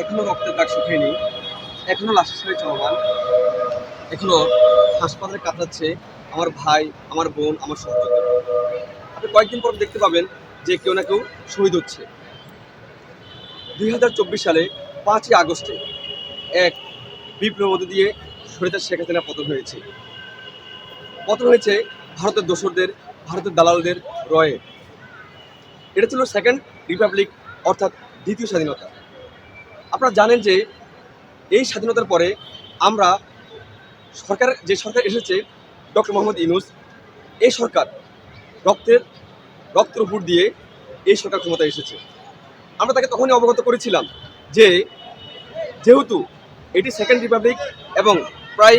এখনও রক্তের দাগ শুকায়নি। এখনও লাশের সাথে চলমান। এখনও হাসপাতালে কাটাচ্ছে আমার ভাই, আমার বোন, আমার সহযোগী। আপনি কয়েকদিন পর দেখতে পাবেন যে কেউ না কেউ শহীদ হচ্ছে। দুই হাজার চব্বিশ সালে পাঁচই আগস্টে এক বিপ্লবের মধ্যে দিয়ে শরীরের শেখ হাসিনা পতন হয়েছে। পতন হয়েছে ভারতের দোসরদের, ভারতের দালালদের রয়ে। এটা ছিল সেকেন্ড রিপাবলিক অর্থাৎ দ্বিতীয় স্বাধীনতা। আপনারা জানেন যে এই স্বাধীনতার পরে আমরা সরকার, যে সরকার এসেছে, ডক্টর মোহাম্মদ ইউনুস, এই সরকার রক্তের রক্তের উপর দিয়ে এই সরকার ক্ষমতায় এসেছে। আমরা তাকে তখনই অবগত করেছিলাম যে যেহেতু এটি সেকেন্ড রিপাবলিক এবং প্রায়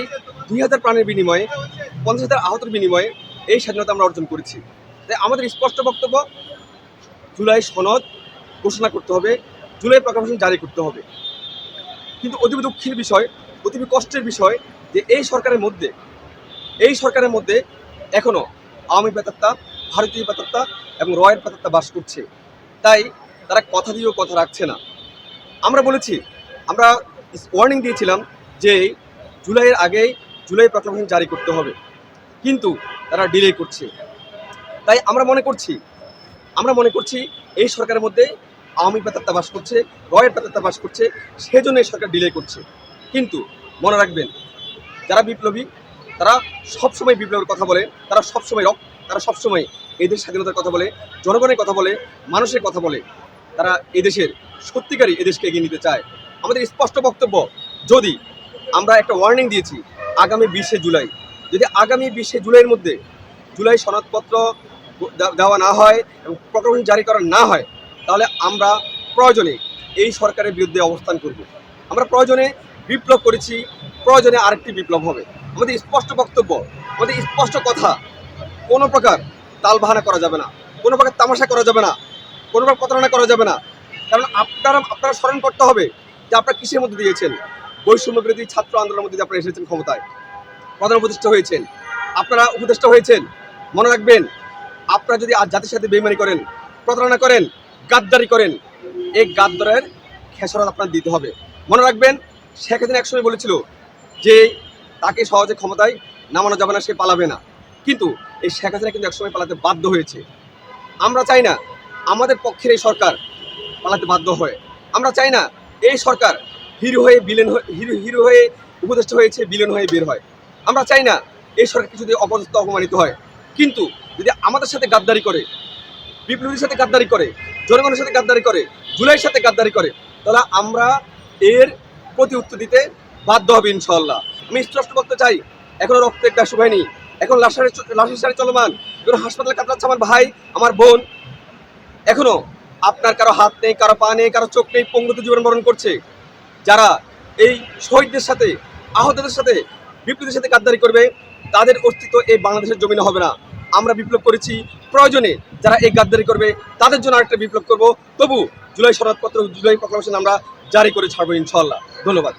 দুই হাজার প্রাণের বিনিময়ে, পঞ্চাশ হাজার আহতের বিনিময়ে এই স্বাধীনতা আমরা অর্জন করেছি। তাই আমাদের স্পষ্ট বক্তব্য, জুলাই সনদ ঘোষণা করতে হবে। জুলাই প্রকাশন জারি করতে হবে। কিন্তু অতীব দুঃখের বিষয়, অতীব কষ্টের বিষয় যে এই সরকারের মধ্যে, এই সরকারের মধ্যে এখনও আওয়ামী পেতাত্তা ভারতীয় পেতাত্তা এবং রয়ের পেতাত্তা বাস করছে। তাই তারা কথা দিয়েও কথা রাখছে না। আমরা বলেছি, আমরা ওয়ার্নিং দিয়েছিলাম যে জুলাইয়ের আগেই জুলাই প্রকাশন জারি করতে হবে। কিন্তু তারা ডিলে করছে। তাই আমরা মনে করছি, আমরা মনে করছি এই সরকারের মধ্যে আওয়ামী পেতাত্তা বাস করছে, রয়ের পেতাত্তা বাস করছে সেজন্য সরকার ডিলে করছে। কিন্তু মনে রাখবেন, যারা বিপ্লবী, তারা সবসময় বিপ্লবের কথা বলে, তারা সবসময় রক, তারা সবসময় এদের স্বাধীনতার কথা বলে, জনগণের কথা বলে, মানুষের কথা বলে। তারা এদেশের সত্যিকারই এদেশকে এগিয়ে নিতে চায়। আমাদের স্পষ্ট বক্তব্য, যদি আমরা একটা ওয়ার্নিং দিয়েছি আগামী বিশে জুলাই, যদি আগামী বিশে জুলাইয়ের মধ্যে জুলাই সনদপত্র দেওয়া না হয় এবং প্রকাশন জারি করা না হয় তাহলে আমরা প্রয়োজনে এই সরকারের বিরুদ্ধে অবস্থান করব। আমরা প্রয়োজনে বিপ্লব করেছি, প্রয়োজনে আরেকটি বিপ্লব হবে। আমাদের স্পষ্ট বক্তব্য, আমাদের স্পষ্ট কথা, কোনো প্রকার তালবাহানা করা যাবে না, কোনো প্রকার তামাশা করা যাবে না, কোনো প্রকার প্রতারণা করা যাবে না। কারণ আপনারা আপনারা স্মরণ করতে হবে যে আপনারা কিসের মধ্যে দিয়েছেন? বৈষম্য বিরোধী ছাত্র আন্দোলনের মধ্যে আপনারা এসেছেন ক্ষমতায়। প্রধান উপদেষ্টা হয়েছেন। আপনারা উপদেষ্টা হয়েছেন। মনে রাখবেন, আপনারা যদি আজ জাতির সাথে বেইমানি করেন, প্রতারণা করেন গাদ্দারি করেন। এই গাদ্দারের খেসরত আপনার দিতে হবে। মনে রাখবেন, শেখ হাসিনা একসময় বলেছিল যে তাকে সহজে ক্ষমতায় নামানো যাবে না, সে পালাবে না। কিন্তু এই শেখ হাসিনা কিন্তু একসময় পালাতে বাধ্য হয়েছে। আমরা চাই না আমাদের পক্ষের এই সরকার পালাতে বাধ্য হয়। আমরা চাই না এই সরকার হিরো হয়ে বিলেন হিরো হিরো হয়ে উপদেষ্টা হয়েছে বিলেন হয়ে বের হয়। আমরা চাই না এই সরকার কিছু দিয়ে অপদস্থ, অপমানিত হয়। কিন্তু যদি আমাদের সাথে গাদ্দারি করে বিপ্লবীর সাথে গাদ্দারি করে জনগণের সাথে গাদ্দারি করে, জুলাইয়ের সাথে গাদ্দারি করে, তাহলে আমরা এর প্রতি উত্তর দিতে বাধ্য হবে ইনশাল্লাহ আমি স্পষ্ট করতে চাই, এখনও রক্তের দাগ হয়নি এখন লাশের লাশের সারি চলমান এখন হাসপাতালে কাটাচ্ছে আমার ভাই, আমার বোন, এখনও আপনার কারও হাত নেই, কারও পা নেই, কারও চোখ নেই, পঙ্গুতে জীবন বরণ করছে, যারা এই শহীদদের সাথে, আহতদের সাথে, বিপ্লবীদের সাথে গাদ্দারি করবে, তাদের অস্তিত্ব এই বাংলাদেশের জমিনে হবে না। আমরা বিপ্লব করেছি। প্রয়োজনে যারা এই গাদ্দারি করবে, তাদের জন্য আরেকটা বিপ্লব করব। তবু জুলাই শরৎপত্র, জুলাই প্রক্লামেশন আমরা জারি করে ছাড়বো ইনশাল্লাহ ধন্যবাদ।